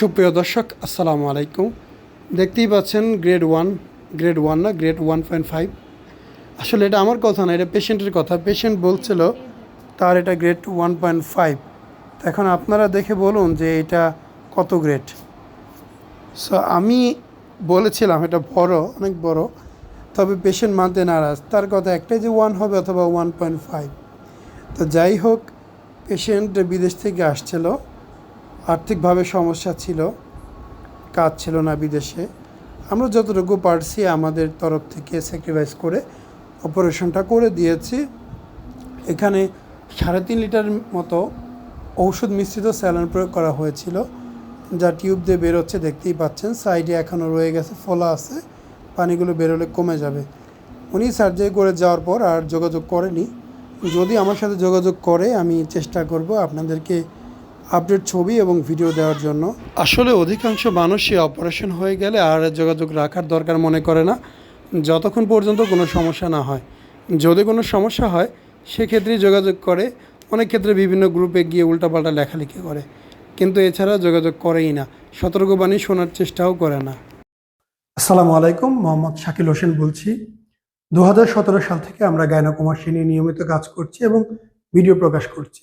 সুপ্রিয় দর্শক, আসসালামু আলাইকুম। দেখতেই পাচ্ছেন গ্রেড ওয়ান গ্রেড ওয়ান না গ্রেড ওয়ান পয়েন্ট ফাইভ আসলে এটা আমার কথা না, এটা পেশেন্টের কথা। পেশেন্ট বলছিল, তার এটা গ্রেড ওয়ান পয়েন্ট ফাইভ এখন আপনারা দেখে বলুন যে এটা কত গ্রেড সো আমি বলেছিলাম, এটা বড়, অনেক বড়, তবে পেশেন্ট মানতে নারাজ। তার কথা একটাই যে ওয়ান হবে অথবা ওয়ান পয়েন্ট ফাইভ তো যাই হোক পেশেন্ট বিদেশ থেকে আসছিল। আর্থিকভাবে সমস্যা ছিল, কাজ ছিল না বিদেশে। আমরা যতটুকু পারছি আমাদের তরফ থেকে স্যাক্রিফাইস করে অপারেশনটা করে দিয়েছি। এখানে সাড়ে তিন লিটার মতো ঔষধ মিশ্রিত স্যালান প্রয়োগ করা হয়েছিল, যা টিউব দিয়ে বেরোচ্ছে দেখতেই পাচ্ছেন। সাইডে এখনও রয়ে গেছে, ফোলা আছে, পানিগুলো বেরোলে কমে যাবে। উনি সার্জারি করে যাওয়ার পর আর যোগাযোগ করেনি। যদি আমার সাথে যোগাযোগ করে, আমি চেষ্টা করব আপনাদেরকে আপডেট ছবি এবং ভিডিও দেওয়ার জন্য। আসলে অধিকাংশ মানুষই অপারেশন হয়ে গেলে আর যোগাযোগ রাখার দরকার মনে করে না যতক্ষণ পর্যন্ত কোনো সমস্যা না হয়। যদি কোনো সমস্যা হয় সেক্ষেত্রেই যোগাযোগ করে। অনেক ক্ষেত্রে বিভিন্ন গ্রুপে গিয়ে উল্টাপাল্টা লেখালেখি করে। কিন্তু এছাড়া যোগাযোগ করেই না সতর্কবাণী শোনার চেষ্টাও করে না। আসসালামু আলাইকুম মোহাম্মদ শাকিল হোসেন বলছি। দু হাজার সতেরো সাল থেকে আমরা গায়নাকুমাসী নিয়ে নিয়মিত কাজ করছি এবং ভিডিও প্রকাশ করছি।